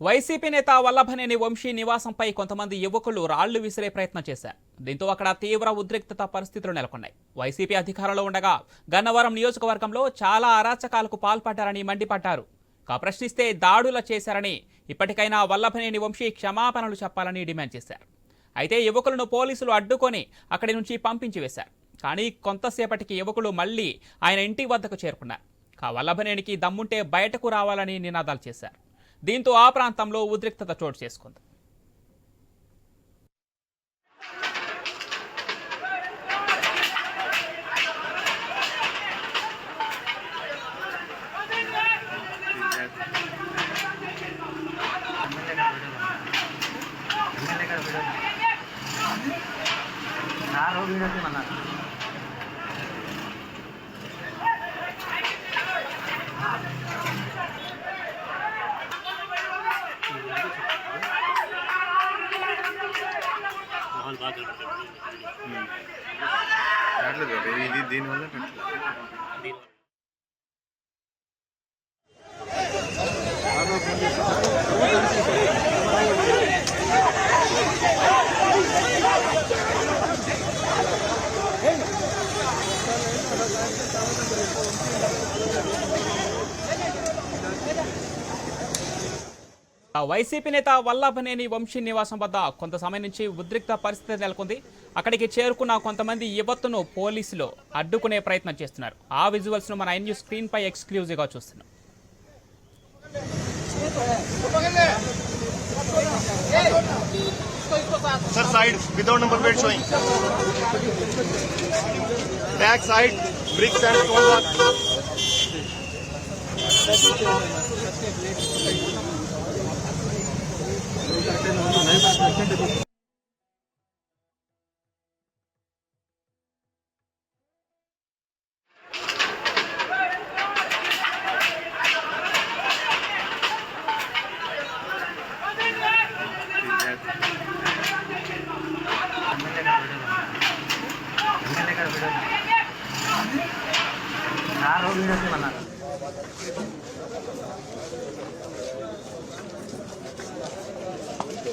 YCP నేత వల్లభనేని వంశీ నివాసంపై కొంతమంది యువకులు రాళ్ళు విసిరే ప్రయత్నం చేశారు. దీంతో అక్కడ తీవ్ర ఉద్రిక్తత పరిస్థితులు నెలకొన్నాయి. వైసీపీ అధికారంలో ఉండగా గన్నవరం నియోజకవర్గంలో చాలా అరాచకాలకు పాల్పడ్డారని మండిపడ్డారు. కా ప్రశ్నిస్తే దాడుల చేశారని ఇప్పటికైనా వల్లభనేని వంశీ క్షమాపణలు చెప్పాలని డిమాండ్ చేశారు. అయితే యువకులను పోలీసులు అడ్డుకొని అక్కడి నుంచి పంపించి వేశారు. కానీ కొంతసేపటికి యువకులు మళ్ళీ ఆయన ఇంటి వద్దకు చేరుకున్నారు. కా వల్లభనేనికి దమ్ముంటే బయటకు రావాలని నినాదాలు చేశారు. దీంతో ఆ ప్రాంతంలో ఉద్రిక్తత చోటు చేసుకుంది. ఇది దీనివల్ల పెట్టలేదు. వైసీపీ నేత వల్లభనేని వంశీ నివాసం వద్ద కొంత సమయం నుంచి ఉద్రిక్త పరిస్థితి నెలకొంది. అక్కడికి చేరుకున్న కొంతమంది యువతను పోలీసులు అడ్డుకునే ప్రయత్నం చేస్తున్నారు. ఆ విజువల్స్ను మన ఐ న్యూస్ స్క్రీన్ పై ఎక్స్క్లూజివ్గా చూస్తున్నాం. Sir, side without number plate showing. Back side, time வந்து லைவ் செகண்ட் ಯಾರೋ ವೀಡಿಯೋ ನನ್ನ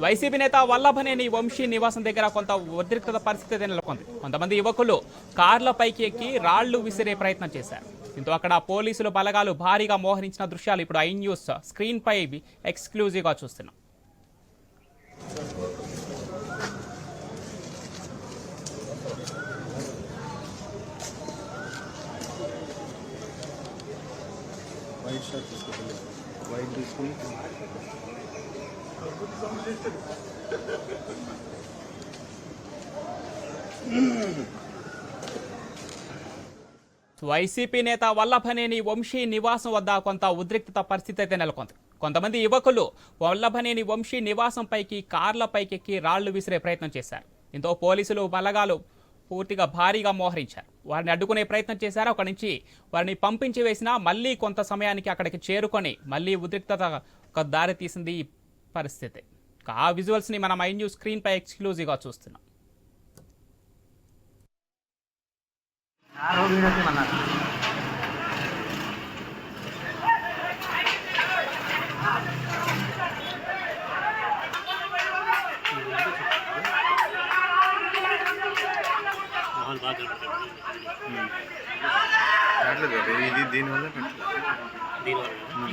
వైసీపీ నేత వల్లభనేని వంశీ నివాసం దగ్గర కొంత ఉద్రిక్తత పరిస్థితి నెలకొంది. కొంతమంది యువకులు కార్లపైకి ఎక్కి రాళ్ళు విసిరే ప్రయత్నం చేశారు. దీంతో అక్కడ పోలీసులు బలగాలు భారీగా మోహరించిన దృశ్యాలు ఇప్పుడు ఐ న్యూస్ స్క్రీన్ పై ఎక్స్క్లూజివ్గా చూస్తున్నాం. వైట్ షర్ట్ తీసుకుంటుంది. వైట్ తీసుకుని వైసీపీ నేత వల్లభనేని వంశీ నివాసం వద్ద కొంత ఉద్రిక్తత పరిస్థితి అయితే నెలకొంది. కొంతమంది యువకులు వల్లభనేని వంశీ నివాసంపైకి కార్లపైకి ఎక్కి రాళ్ళు విసిరే ప్రయత్నం చేశారు. దీంతో పోలీసులు బలగాలు పూర్తిగా భారీగా మోహరించారు. వారిని అడ్డుకునే ప్రయత్నం చేశారు. అక్కడి నుంచి వారిని పంపించి వేసినా మళ్ళీ కొంత సమయానికి అక్కడికి చేరుకొని మళ్ళీ ఉద్రిక్తత ఒక దారి తీసింది పరిస్థితి. ఆ విజువల్స్ని మనం ఐ న్యూస్ స్క్రీన్పై ఎక్స్క్లూజివ్గా చూస్తున్నాం. ఇది దీనివల్ల పెట్టలేదు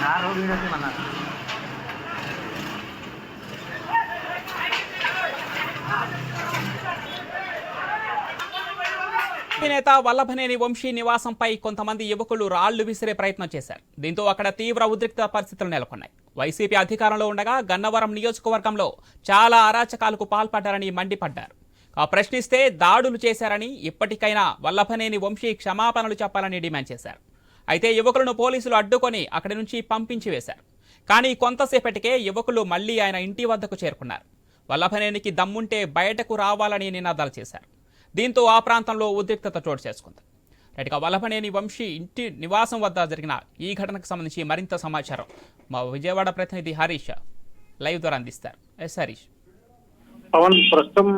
సారు వీడియో తీయమన్నారు వైసీపీ నేత వల్లభనేని వంశీ నివాసంపై కొంతమంది యువకులు రాళ్ళు విసిరే ప్రయత్నం చేశారు. దీంతో అక్కడ తీవ్ర ఉద్రిక్త పరిస్థితులు నెలకొన్నాయి. వైసీపీ అధికారంలో ఉండగా గన్నవరం నియోజకవర్గంలో చాలా అరాచకాలకు పాల్పడ్డారని మండిపడ్డారు. ఆ ప్రశ్నిస్తే దాడులు చేశారని ఇప్పటికైనా వల్లభనేని వంశీ క్షమాపణలు చెప్పాలని డిమాండ్ చేశారు. అయితే యువకులను పోలీసులు అడ్డుకొని అక్కడి నుంచి పంపించి వేశారు. కానీ కొంతసేపటికే యువకులు మళ్ళీ ఆయన ఇంటి వద్దకు చేరుకున్నారు. వల్లభనేనికి దమ్ముంటే బయటకు రావాలని నినాదాలు చేశారు. దీంతో ఆ ప్రాంతంలో ఉద్రిక్తత చోటు చేసుకుంది. రైట్గా వల్లభనేని వంశీ ఇంటి నివాసం వద్ద జరిగిన ఈ ఘటనకు సంబంధించి మరింత సమాచారం మా విజయవాడ ప్రతినిధి హరీష్ లైవ్ ద్వారా అందిస్తారు. ఎస్ హరీష్. పవన్ ప్రస్తుతం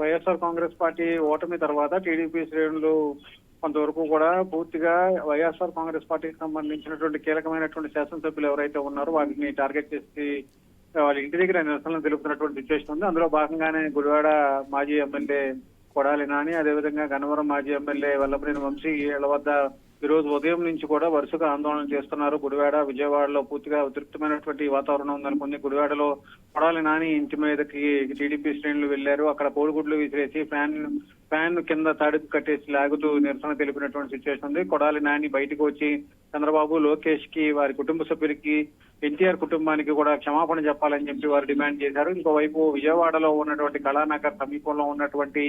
వైఎస్ఆర్ కాంగ్రెస్ పార్టీ ఓటమి తర్వాత టీడీపీ శ్రేణులు కొంతవరకు కూడా పూర్తిగా వైఎస్ఆర్ కాంగ్రెస్ పార్టీకి సంబంధించినటువంటి కీలకమైనటువంటి శాసనసభ్యులు ఎవరైతే ఉన్నారో వాటిని టార్గెట్ చేసి వాళ్ళ ఇంటి దగ్గర నిరసనలు తెలుపుతున్నటువంటి సిచ్యువేషన్ ఉంది. అందులో భాగంగానే గుడివాడ మాజీ ఎమ్మెల్యే కొడాలి నాని అదేవిధంగా గన్నవరం మాజీ ఎమ్మెల్యే వల్లభనేని వంశీ వీళ్ళ వద్ద ఈ రోజు ఉదయం నుంచి కూడా వరుసగా ఆందోళన చేస్తున్నారు. గుడివాడ విజయవాడలో పూర్తిగా ఉద్రిక్తమైనటువంటి వాతావరణం ఉందనుకుంది. గుడివాడలో కొడాలి నాని ఇంటి మీదకి టీడీపీ శ్రేణులు వెళ్ళారు అక్కడ కోడిగుడ్లు విసిరేసి ఫ్యాన్ ఫ్యాన్ కింద తాడుకు కట్టేసి లాగుతూ నిరసన తెలిపినటువంటి సిచ్యువేషన్ ఉంది. కొడాలి నాని బయటకు వచ్చి చంద్రబాబు లోకేష్కి వారి కుటుంబ సభ్యులకి ఎన్టీఆర్ కుటుంబానికి కూడా క్షమాపణ చెప్పాలని చెప్పి వారు డిమాండ్ చేశారు. ఇంకోవైపు విజయవాడలో ఉన్నటువంటి కళానగర్ సమీపంలో ఉన్నటువంటి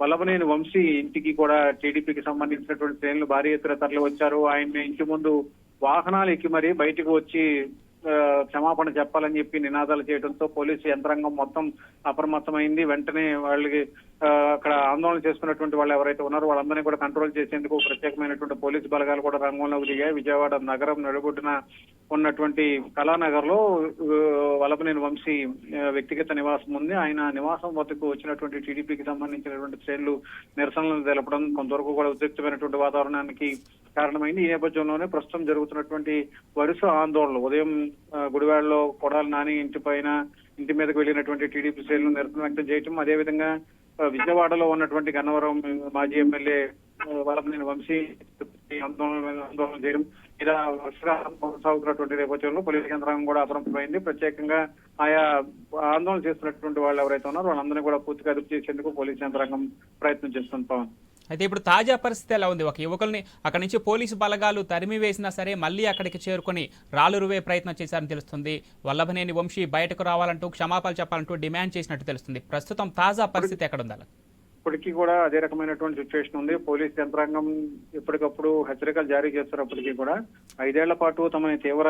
వల్లభనేని వంశీ ఇంటికి కూడా టీడీపీకి సంబంధించినటువంటి శ్రేణులు భారీ ఎత్తున తరలి వచ్చారు ఆయన ఇంటి ముందు వాహనాలు ఎక్కి మరీ బయటకు వచ్చి క్షమాపణ చెప్పాలని చెప్పి నినాదాలు చేయడంతో పోలీసు యంత్రాంగం మొత్తం అప్రమత్తమైంది. వెంటనే వాళ్ళకి అక్కడ ఆందోళన చేసుకున్నటువంటి వాళ్ళు ఎవరైతే ఉన్నారో వాళ్ళందరినీ కూడా కంట్రోల్ చేసేందుకు ప్రత్యేకమైనటువంటి పోలీసు బలగాలు కూడా రంగంలోకి దిగాయి. విజయవాడ నగరం నడుబొడ్డున ఉన్నటువంటి కళానగర్లో వలపనేని వంశీ వ్యక్తిగత నివాసం ఉంది. ఆయన నివాసం వద్దకు వచ్చినటువంటి టీడీపీకి సంబంధించినటువంటి శ్రేణులు నిరసనలు తెలపడం కొంతవరకు కూడా ఉద్రిక్తమైనటువంటి వాతావరణానికి కారణమైంది ఈ నేపథ్యంలోనే ప్రస్తుతం జరుగుతున్నటువంటి వరుస ఆందోళనలు. ఉదయం గుడివాడలో కొడాలి నాని ఇంటి పైన ఇంటి మీదకు వెళ్ళినటువంటి టీడీపీ శ్రేణులు నిరసన వ్యక్తం చేయటం. అదేవిధంగా విజయవాడలో ఉన్నటువంటి గన్నవరం మాజీ ఎమ్మెల్యే వలపనేని వంశీ ఆందోళన ఆందోళన చేయడం ఇలా వరుసగా కొనసాగుతున్నటువంటి నేపథ్యంలో పోలీసు కేంద్రం కూడా అప్రమత్తమైంది. ప్రత్యేకంగా ఆయా ఆందోళన చేస్తున్నటువంటి వాళ్ళు ఎవరైతే ఉన్నారో వాళ్ళందరినీ కూడా పూర్తిగా అదుపు చేసేందుకు పోలీసు యంత్రాంగం ప్రయత్నం చేస్తుంది పవన్. అయితే ఇప్పుడు తాజా పరిస్థితి ఎలా ఉంది? ఒక యువకుల్ని అక్కడి నుంచి పోలీసు బలగాలు తరిమి వేసినా సరే మళ్ళీ అక్కడికి చేరుకొని రాలురువే ప్రయత్నం చేశారని తెలుస్తుంది. వల్లభనేని వంశీ బయటకు రావాలంటూ క్షమాపాలు చెప్పాలంటూ డిమాండ్ చేసినట్టు తెలుస్తుంది. ప్రస్తుతం తాజా పరిస్థితి ఎక్కడ ఉండాలి ఇప్పటికీ కూడా అదే రకమైనటువంటి సిచ్యువేషన్ ఉంది. పోలీస్ యంత్రాంగం ఎప్పటికప్పుడు హెచ్చరికలు జారీ చేస్తున్నప్పటికీ కూడా ఐదేళ్ళ పాటు తమని తీవ్ర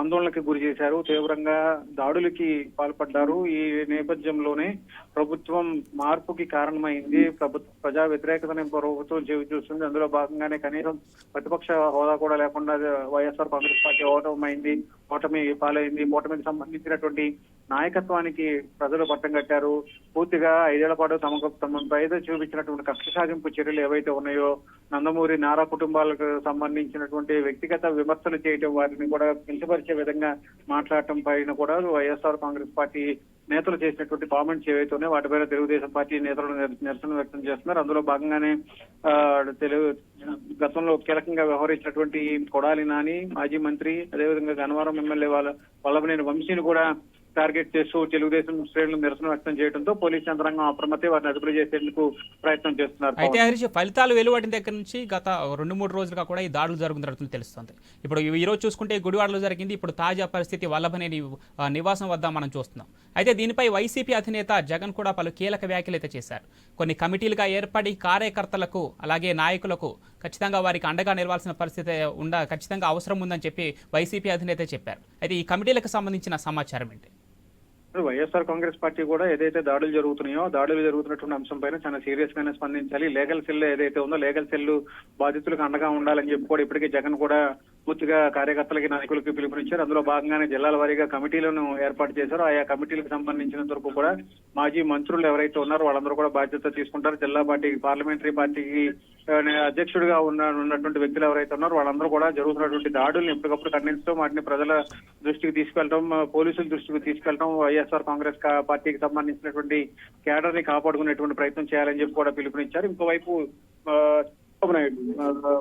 ఆందోళనకి గురి చేశారు. తీవ్రంగా దాడులకి పాల్పడ్డారు. ఈ నేపథ్యంలోనే ప్రభుత్వం మార్పుకి కారణమైంది. ప్రభుత్వ ప్రజా వ్యతిరేకతని ప్రభుత్వం చెవి చూస్తుంది. అందులో భాగంగానే కనీసం ప్రతిపక్ష హోదా కూడా లేకుండా వైఎస్ఆర్ కాంగ్రెస్ పార్టీ ఓటమైంది. ఓటమి పాలైంది. ఓటమికి సంబంధించినటువంటి నాయకత్వానికి ప్రజలు పట్టం కట్టారు. పూర్తిగా ఐదేళ్ళ పాటు తమకు తమ పైద చూపించినటువంటి కక్ష సాధింపు చర్యలు ఏవైతే ఉన్నాయో నందమూరి నారా కుటుంబాలకు సంబంధించినటువంటి వ్యక్తిగత విమర్శలు చేయటం వారిని కూడా కించపరిచే విధంగా మాట్లాడటం పైన కూడా వైఎస్ఆర్ కాంగ్రెస్ పార్టీ నేతలు చేసినటువంటి కామెంట్స్ ఏవైతే ఉన్నాయో వాటిపైన తెలుగుదేశం పార్టీ నేతలు నిరసన వ్యక్తం చేస్తున్నారు. అందులో భాగంగానే ఆ, తెలుగు గతంలో కీలకంగా వ్యవహరించినటువంటి కొడాలి నాని మాజీ మంత్రి అదేవిధంగా గన్నవరం ఎమ్మెల్యే వాళ్ళ వల్లభనేని వంశీని కూడా టార్గెట్ చేస్తూ తెలుగుదేశం శ్రేణులు నిరసన వ్యక్తం చేయడంతో పోలీస్ యంత్రాంగం అప్రమత్తే వారిని అదుపులో చేసేందుకు ప్రయత్నం చేస్తున్నారు అయితే. హరీష్ ఫలితాలు వెలువడిన దగ్గర నుంచి గత రెండు మూడు రోజులుగా కూడా ఈ దాడులు జరుగుతున్నట్లు తెలుస్తుంది. ఇప్పుడు ఈ రోజు చూసుకుంటే గుడివాడలో జరిగింది. ఇప్పుడు తాజా పరిస్థితి వల్లభనేని నివాసం వద్ద మనం చూస్తున్నాం. అయితే దీనిపై వైసీపీ అధినేత జగన్ కూడా పలు కీలక వ్యాఖ్యలు అయితే చేశారు. కొన్ని కమిటీలుగా ఏర్పడి కార్యకర్తలకు అలాగే నాయకులకు ఖచ్చితంగా వారికి అండగా నిలవాల్సిన పరిస్థితి ఉండ ఖచ్చితంగా అవసరం ఉందని చెప్పి వైసీపీ అధినేత చెప్పారు. అయితే ఈ కమిటీలకు సంబంధించిన సమాచారం ఏంటి? వైఎస్ఆర్ కాంగ్రెస్ పార్టీ కూడా ఏదైతే దాడులు జరుగుతున్నాయో దాడులు జరుగుతున్నటువంటి అంశం పైన చాలా సీరియస్ గానే స్పందించాలి. లీగల్ సెల్ ఏదైతే ఉందో లీగల్ సెల్ బాధితులకు అండగా ఉండాలని చెప్పి కూడా ఇప్పటికే జగన్ కూడా పూర్తిగా కార్యకర్తలకి నాయకులకి పిలుపునిచ్చారు. అందులో భాగంగానే జిల్లాల వారీగా కమిటీలను ఏర్పాటు చేశారు. ఆయా కమిటీలకు సంబంధించినంత వరకు కూడా మాజీ మంత్రులు ఎవరైతే ఉన్నారో వాళ్ళందరూ కూడా బాధ్యత తీసుకుంటారు. జిల్లా పార్టీ పార్లమెంటరీ పార్టీకి అధ్యక్షుడిగా ఉన్న ఉన్నటువంటి వ్యక్తులు ఎవరైతే ఉన్నారో వాళ్ళందరూ కూడా జరుగుతున్నటువంటి దాడుల్ని ఎప్పటికప్పుడు ఖండించడం వాటిని ప్రజల దృష్టికి తీసుకెళ్ళడం పోలీసుల దృష్టికి తీసుకెళ్ళడం వైఎస్ఆర్ కాంగ్రెస్ పార్టీకి సంబంధించినటువంటి కేడర్ని కాపాడుకునేటువంటి ప్రయత్నం చేయాలని చెప్పి కూడా పిలుపునిచ్చారు. ఇంకోవైపు చంద్రబాబు నాయుడు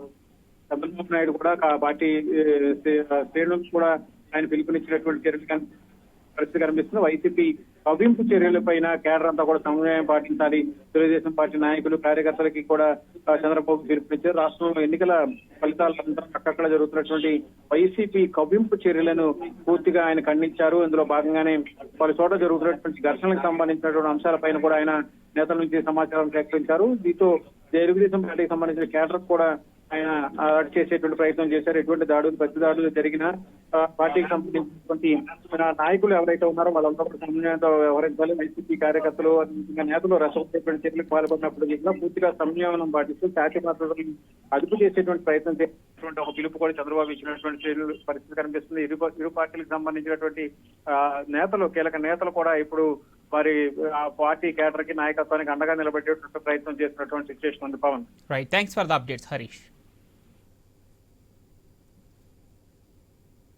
చంద్రబాబు నాయుడు కూడా పార్టీ శ్రేణులకు కూడా ఆయన పిలుపునిచ్చినటువంటి చర్యలు పరిస్థితి కనిపిస్తుంది. వైసీపీ కవ్వింపు చర్యలపైన కేడర్ అంతా కూడా సమన్వయం పాటించాలి. తెలుగుదేశం పార్టీ నాయకులు కార్యకర్తలకి కూడా చంద్రబాబు పిలుపునిచ్చారు. రాష్ట్రంలో ఎన్నికల ఫలితాల అక్కడక్కడ జరుగుతున్నటువంటి వైసీపీ కవ్వింపు చర్యలను పూర్తిగా ఆయన ఖండించారు. ఇందులో భాగంగానే పలు చోట్ల జరుగుతున్నటువంటి ఘర్షణలకు సంబంధించినటువంటి అంశాలపైన కూడా ఆయన నేతల నుంచి సమాచారం సేకరించారు. దీంతో తెలుగుదేశం పార్టీకి సంబంధించిన కేడర్ కూడా ఆయన అరెస్ట్ చేసేటువంటి ప్రయత్నం చేశారు. ఎటువంటి దాడులు పెద్ద దాడులు జరిగిన పార్టీకి సంబంధించినటువంటి నాయకులు ఎవరైతే ఉన్నారో వాళ్ళంతా సమన్వయంతో వ్యవహరించాలి. వైసీపీ కార్యకర్తలు నేతలు రసవంతమైన చర్యలకు పాల్పడినప్పుడు కూడా పూర్తిగా సంయమనం పాటిస్తూ శాఖ మాత్రం అదుపు చేసేటువంటి ప్రయత్నం చేసినటువంటి ఒక పిలుపు కూడా చంద్రబాబు ఇచ్చినటువంటి చర్యలు పరిస్థితి కనిపిస్తుంది. ఇరు ఇరు పార్టీలకు సంబంధించినటువంటి నేతలు కీలక నేతలు కూడా ఇప్పుడు వారి ఆ పార్టీ కేటర్కి నాయకత్వానికి అండగా నిలబెట్టేటువంటి ప్రయత్నం చేసినటువంటి సిచ్యువేషన్ ఉంది Pawan. Right thanks for the updates Harish